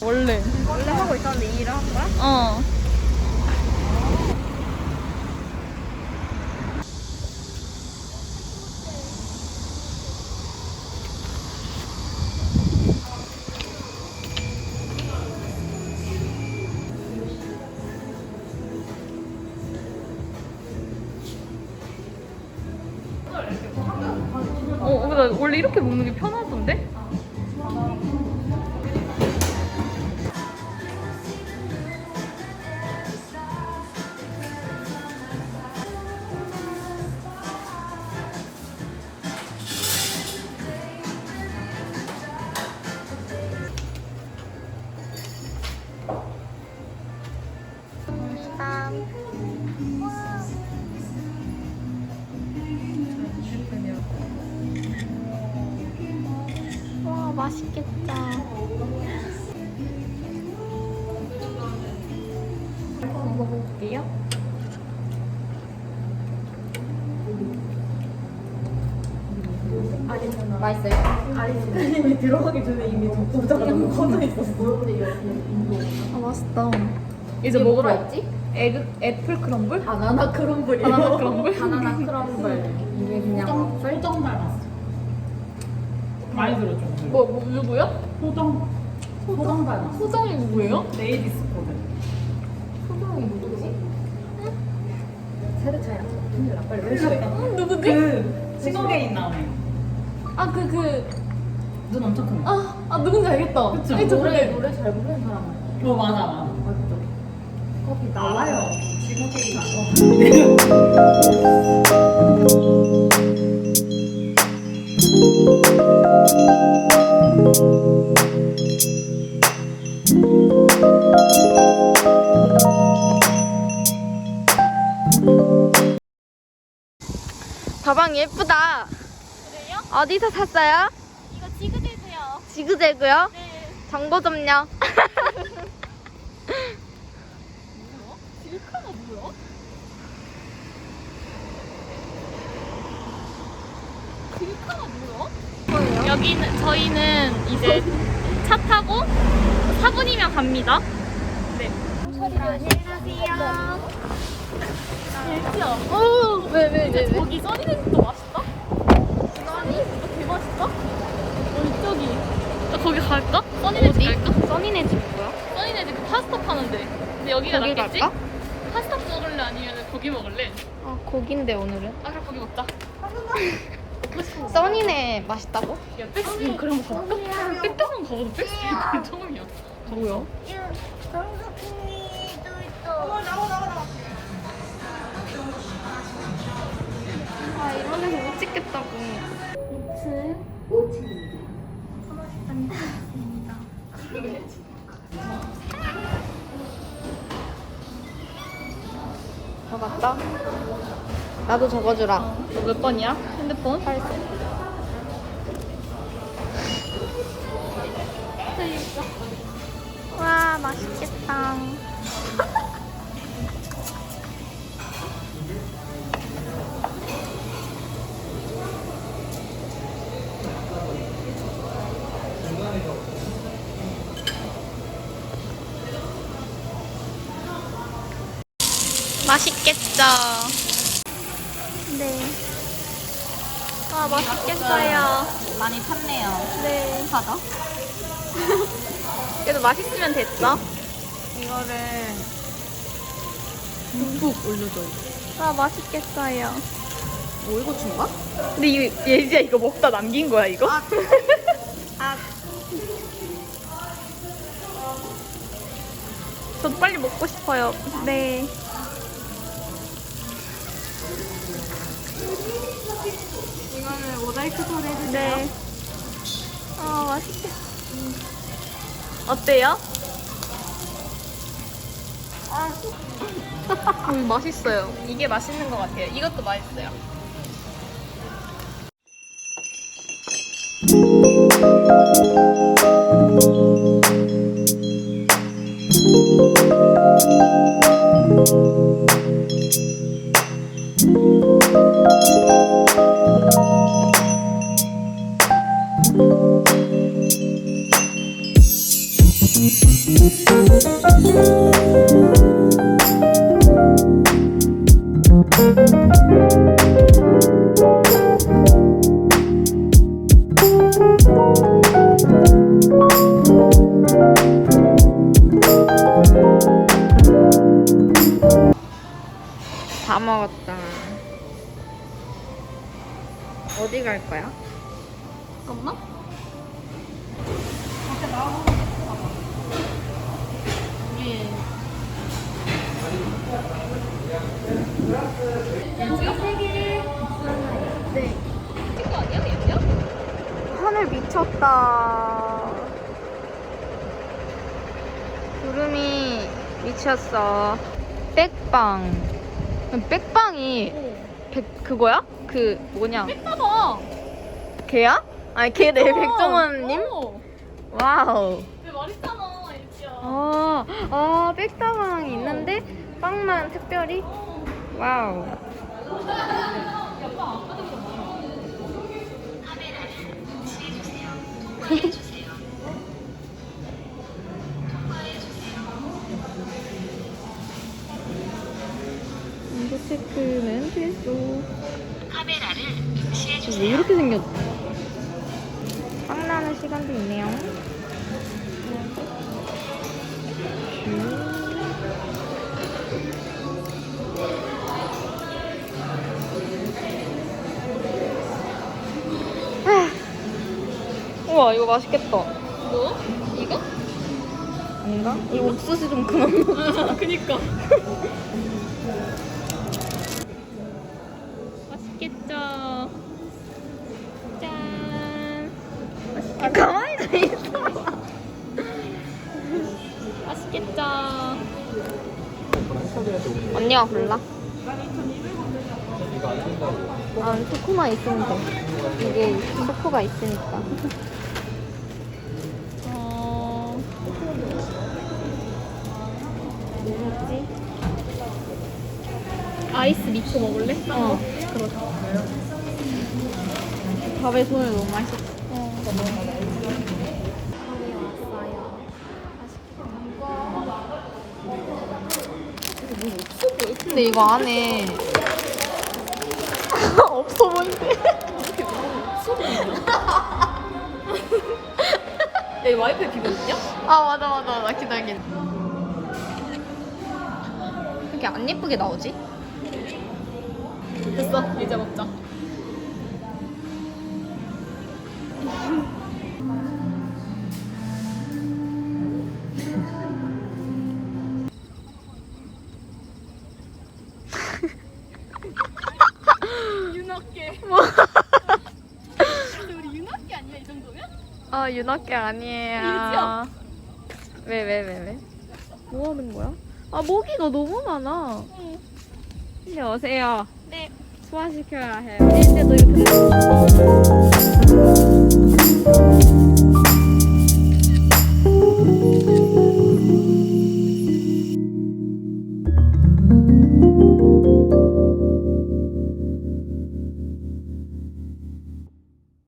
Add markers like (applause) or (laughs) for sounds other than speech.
원래. 원래 하고 있었는데 이 일을 한 거야? 어. 원래 이렇게 먹는 게 편하던데? 와 맛있겠다. 먹어볼게요. 맛있어요? 아니 들어가기 전에 이미 독보자가 너무 커져 있었어. 아 맛있다. 이제 먹으러 했지? 에그, 애플 크럼블? 바나나 크럼블이요. 바나나 크럼블? 바나나 크럼블. (laughs) 이게 그냥 설정 닮았어. 많이 들었죠. 뭐, 뭐 누구야? 호정. 호정 닮았어. 소정이 누구예요? 레이디스 코드. 표정이 누구지? 세대 차이 안 나. 큰일 나. 빨리 왜 저래? 누구지? 그 나오네. 아, 그, 그, 눈 엄청 크네. 아, 아, 누군지 알겠다. 그쵸? 아니, 저 노래 근데, 노래 잘 부르는 사람 어 맞아 맞아. 맞죠? 커피 나와요. 시거게인 나 (laughs) 와. 가방 예쁘다. 그래요? 어디서 샀어요? 이거 지그재그요. 지그재그요? 네. 정보 좀요. 뭐야? 질카가 뭐야? 질카가 뭐야? 여기는, 저희는 이제 차 타고 4분이면 갑니다. 네. 안녕하세요. 진짜. 오, 왜, 왜, 왜, 왜? 거기 써니네즈도 맛있다? 써니? 개 맛있다? 어, 저기. 나 거기 갈까? 써니네즈 갈까? 써니네 집 뭐야? 써니네즈 그 파스타 파는데. 근데 여기가 거기 낫겠지? 갈까? 파스타 먹을래? 아니면 고기 먹을래? 아, 고기인데 오늘은. 아, 그럼 고기 먹자. (laughs) 써니네 맛있다고? 야, 백스 그럼 가볼까? 백다방 가봐도 백스 처음이야. 뭐야? 적었다? 나도 적어주라. 너몇 번이야? 핸드폰? 8세. 와, 맛있겠다. 맛있겠죠? 네. 와, 맛있겠어요. 많이 탔네요. 네. 하다. (laughs) 그래도 맛있으면 됐죠? 이거를 듬뿍 올려줘. 와, 맛있겠어요. 오이고추인가? 근데 이거 예지야 이거 먹다 남긴 거야 이거? 아. (laughs) 아. 저도 빨리 먹고 싶어요. 네. 이거는 모자이크 처리 해주세요. 네. 아, 맛있겠다. 어때요? 음, 맛있어요. 이게 맛있는 것 같아요. 이것도 맛있어요. 다 먹었다. 어디 갈 거야? 잠깐만. 이게 하늘 미쳤다. 구름이 미쳤어. 백빵. 백빵이 백 그거야? 그 뭐냐? 봐봐. 걔야? 아니 걔내 백종원님? 어. 와우. 왜 말했잖아, 이렇게. 아, 아 백다방이 있는데 빵만 특별히? 와우. 이거 체크는 필수. 카메라를 왜 이렇게 생겼어? 빵 나는 시간도 있네요. 우와 이거 맛있겠다. 뭐? 이거? 아닌가? 이 옥수수 좀 그만 먹자. 그니까. (laughs) 맛있겠죠? 짠. 아, 가만히 서 있어. 맛있겠죠? 언니가 골라. 아, 초코만 있으면 돼. 이게 초코가 있으니까. 뭐지? 아이스 미초 먹을래? 어, 그렇다. 밥에 손을 너무 많이 썼어. 근데 이거 안에 (laughs) 없어 보이는데? 야, 이 와이파이 비거든요? 아 맞아 맞아 맞아 기다려 이렇게 안 예쁘게 나오지? 됐어, 이제 먹자. 윤학계. 뭐? 근데 우리 윤학계 아니야, 이 정도면? 아 윤학계 아니에요. 왜왜왜 왜? 뭐 하는 거야? 아 모기가 너무 많아 응. 이리 오세요 네. 소화시켜야 해. 일때도 이렇게